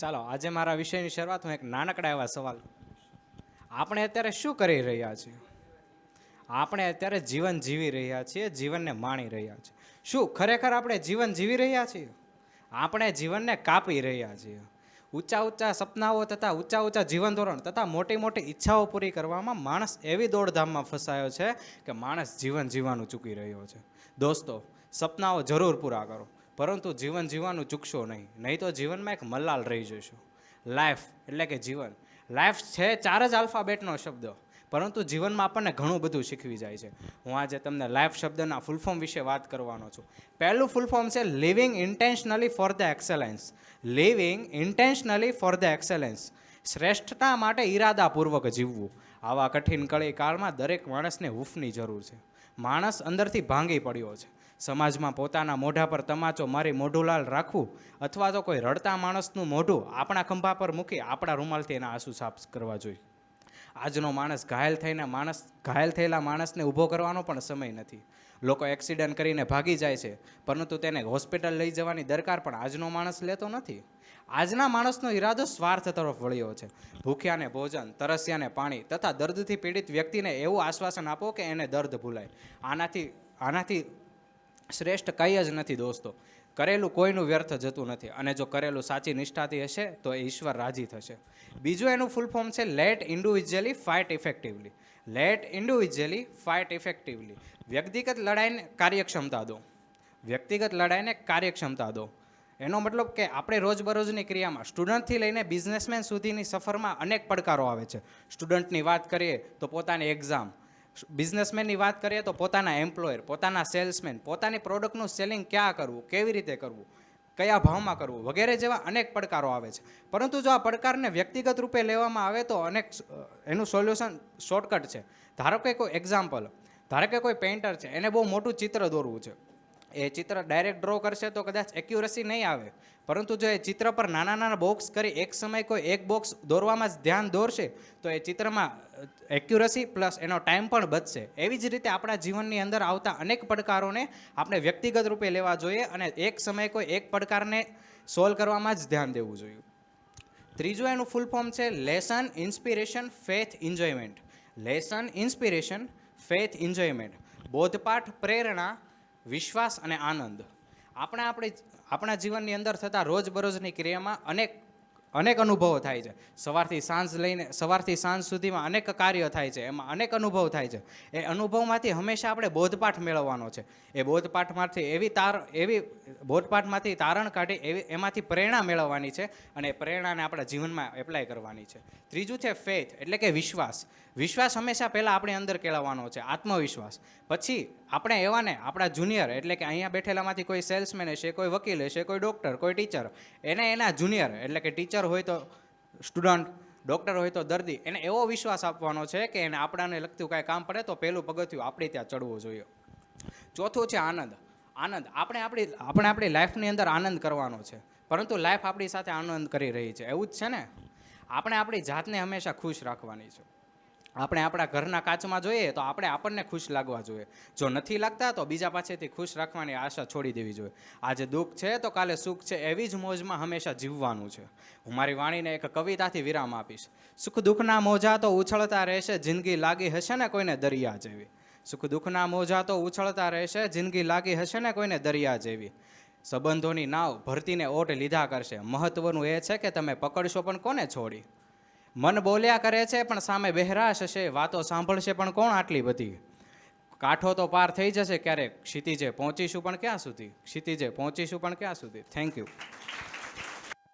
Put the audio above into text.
ચાલો, આજે મારા વિષયની શરૂઆત હું એક નાનકડા એવા સવાલ આપણે અત્યારે શું કરી રહ્યા છીએ? આપણે અત્યારે જીવન જીવી રહ્યા છીએ, જીવનને માણી રહ્યા છીએ. શું ખરેખર આપણે જીવન જીવી રહ્યા છીએ? આપણે જીવનને કાપી રહ્યા છીએ. ઊંચા ઊંચા સપનાઓ તથા ઊંચા ઊંચા જીવન ધોરણ તથા મોટી મોટી ઈચ્છાઓ પૂરી કરવામાં માણસ એવી દોડધામમાં ફસાયો છે કે માણસ જીવન જીવવાનું ચૂકી રહ્યો છે. દોસ્તો, સપનાઓ જરૂર પૂરા કરો. પરંતુ જીવન જીવવાનું ચૂકશો નહીં. નહીં તો જીવનમાં એક મલાલ રહી જશો લાઈફ એટલે કે જીવન. લાઈફ છે ચાર જ આલ્ફાબેટનો શબ્દ. પરંતુ જીવનમાં આપણને ઘણું બધું શીખવી જાય છે. હું આજે તમને લાઈફ શબ્દના ફૂલ ફોર્મ વિશે વાત કરવાનો છું. પહેલું ફૂલ ફોર્મ છે living intentionally for the excellence living intentionally for the excellence શ્રેષ્ઠતા માટે ઈરાદાપૂર્વક જીવવું. આવા કઠિન કળી કાળમાં દરેક માણસને હૂફની જરૂર છે. માણસ અંદરથી ભાંગી પડ્યો છે. સમાજમાં પોતાના મોઢા પર તમાચો મારી મોઢું લાલ રાખવું અથવા તો કોઈ રડતા માણસનું મોઢું આપણા ખંભા પર મૂકી આપણા રૂમાલથી એના આંસુ સાફ કરવા જોઈએ આજનો માણસ ઘાયલ થઈને માણસ, ઘાયલ થયેલા માણસને ઊભો કરવાનો પણ સમય નથી. લોકો એક્સિડન્ટ કરીને ભાગી જાય છે, પરંતુ તેને હોસ્પિટલ લઈ જવાની દરકાર પણ આજનો માણસ લેતો નથી. આજના માણસનો ઈરાદો સ્વાર્થ તરફ વળ્યો છે. ભૂખ્યાને ભોજન, તરસ્યાને પાણી તથા દર્દથી પીડિત વ્યક્તિને એવું આશ્વાસન આપો કે એને દર્દ ભૂલાય. આનાથી આનાથી શ્રેષ્ઠ કંઈ જ નથી દોસ્તો. કરેલું કોઈનું વ્યર્થ જતું નથી. અને જો કરેલું સાચી નિષ્ઠાથી હશે, તો એ ઈશ્વર રાજી થશે. બીજું એનું ફૂલ ફોર્મ છે let individually fight effectively let individually fight effectively વ્યક્તિગત લડાઈને કાર્યક્ષમતા દો. વ્યક્તિગત લડાઈને કાર્યક્ષમતા દો. એનો મતલબ કે આપણે રોજબરોજની ક્રિયામાં સ્ટુડન્ટથી લઈને બિઝનેસમેન સુધીની સફરમાં અનેક પડકારો આવે છે. સ્ટુડન્ટની વાત કરીએ, તો પોતાની એક્ઝામ બિઝનેસમેનની વાત કરીએ તો પોતાના એમ્પ્લોયર, પોતાના સેલ્સમેન, પોતાની પ્રોડક્ટનું સેલિંગ ક્યાં કરવું, કેવી રીતે કરવું, કયા ભાવમાં કરવું, વગેરે જેવા અનેક પડકારો આવે છે. પરંતુ જો આ પડકારને વ્યક્તિગત રૂપે લેવામાં આવે તો અનેક એનું સોલ્યુશન શોર્ટકટ છે. ધારો કે કોઈ એક્ઝામ્પલ ધારો કે કોઈ પેઇન્ટર છે, એને બહુ મોટું ચિત્ર દોરવું છે. એ ચિત્ર ડાયરેક્ટ ડ્રો કરશે તો કદાચ એક્યુરસી નહીં આવે. પરંતુ જો એ ચિત્ર પર નાના નાના બોક્સ કરી એક સમય કોઈ એક બોક્સ દોરવામાં જ ધ્યાન દોરશે, તો એ ચિત્રમાં એક્યુરસી પ્લસ એનો ટાઈમ પણ બચશે. એવી જ રીતે આપણા જીવનની અંદર આવતા અનેક પડકારોને આપણે વ્યક્તિગત રૂપે લેવા જોઈએ અને એક સમયે કોઈ એક પડકારને સોલ્વ કરવામાં જ ધ્યાન દેવું જોઈએ. ત્રીજું એનું ફૂલ ફોર્મ છે lesson inspiration faith enjoyment lesson inspiration faith enjoyment બોધપાઠ પ્રેરણા વિશ્વાસ અને આનંદ. આપણે આપણી આપણા જીવનની અંદર થતા રોજબરોજની ક્રિયામાં અનેક અનેક અનુભવો થાય છે. સવારથી સાંજ લઈને, સવારથી સાંજ સુધીમાં અનેક કાર્ય થાય છે. એમાં અનેક અનુભવ થાય છે. એ અનુભવમાંથી હંમેશા આપણે બોધપાઠ મેળવવાનો છે. એ બોધપાઠમાંથી એવી તાર, એવી બોધપાઠમાંથી તારણ કાઢી એવી, એમાંથી પ્રેરણા મેળવવાની છે અને એ પ્રેરણાને આપણા જીવનમાં એપ્લાય કરવાની છે. ત્રીજું છે ફેથ એટલે કે વિશ્વાસ. વિશ્વાસ હંમેશા પહેલાં આપણી અંદર કેળવવાનો છે. આત્મવિશ્વાસ. પછી આપણે એવા ને, આપણા જુનિયર એટલે કે અહીંયા બેઠેલામાંથી કોઈ સેલ્સમેન હશે, કોઈ વકીલ હશે, કોઈ ડૉક્ટર કોઈ ટીચર એને એના જુનિયર એટલે કે ટીચર હોય તો સ્ટુડન્ટ ડૉક્ટર હોય તો દર્દી, એને એવો વિશ્વાસ આપવાનો છે કે એને આપણાને લગતું કાંઈ કામ પડે તો પહેલું પગથિયું આપણે ત્યાં ચડવું જોઈએ. ચોથું છે આનંદ. આનંદ, આપણે આપણી આપણે આપણી લાઈફની અંદર આનંદ કરવાનો છે. પરંતુ લાઈફ આપણી સાથે આનંદ કરી રહી છે. એવું જ છે ને? આપણે આપણી જાતને હંમેશા ખુશ રાખવાની છે. આપણે આપણા ઘરના કાચમાં જોઈએ તો આપણે આપણને ખુશ લાગવા જોઈએ. જો નથી લાગતા તો બીજા પાસેથી ખુશ રાખવાની આશા છોડી દેવી જોઈએ. આજે દુઃખ છે તો કાલે સુખ છે એવી જ મોજમાં હંમેશા જીવવાનું છે. હું મારી વાણીને એક કવિતાથી વિરામ આપીશ. સુખ દુઃખના મોજા તો ઉછળતા રહેશે, જિંદગી લાગી હશે ને કોઈને દરિયા જેવી. સુખ દુઃખના મોજા તો ઉછળતા રહેશે, જિંદગી લાગી હશે ને કોઈને દરિયા જેવી. સંબંધોની નાવ ભરતીને ઓટ લીધા કરશે. મહત્વનું એ છે કે તમે પકડશો પણ કોને છોડી? મન બોલ્યા કરે છે, પણ સામે બહેરાશ છે, વાતો સાંભળશે પણ કોણ આટલી બધી? કાંઠો તો પાર થઈ જશે ક્યારેક. ક્ષિતિજે, પહોંચીશું પણ ક્યાં સુધી? ક્ષિતિજે, પહોંચીશું પણ ક્યાં સુધી? Thank you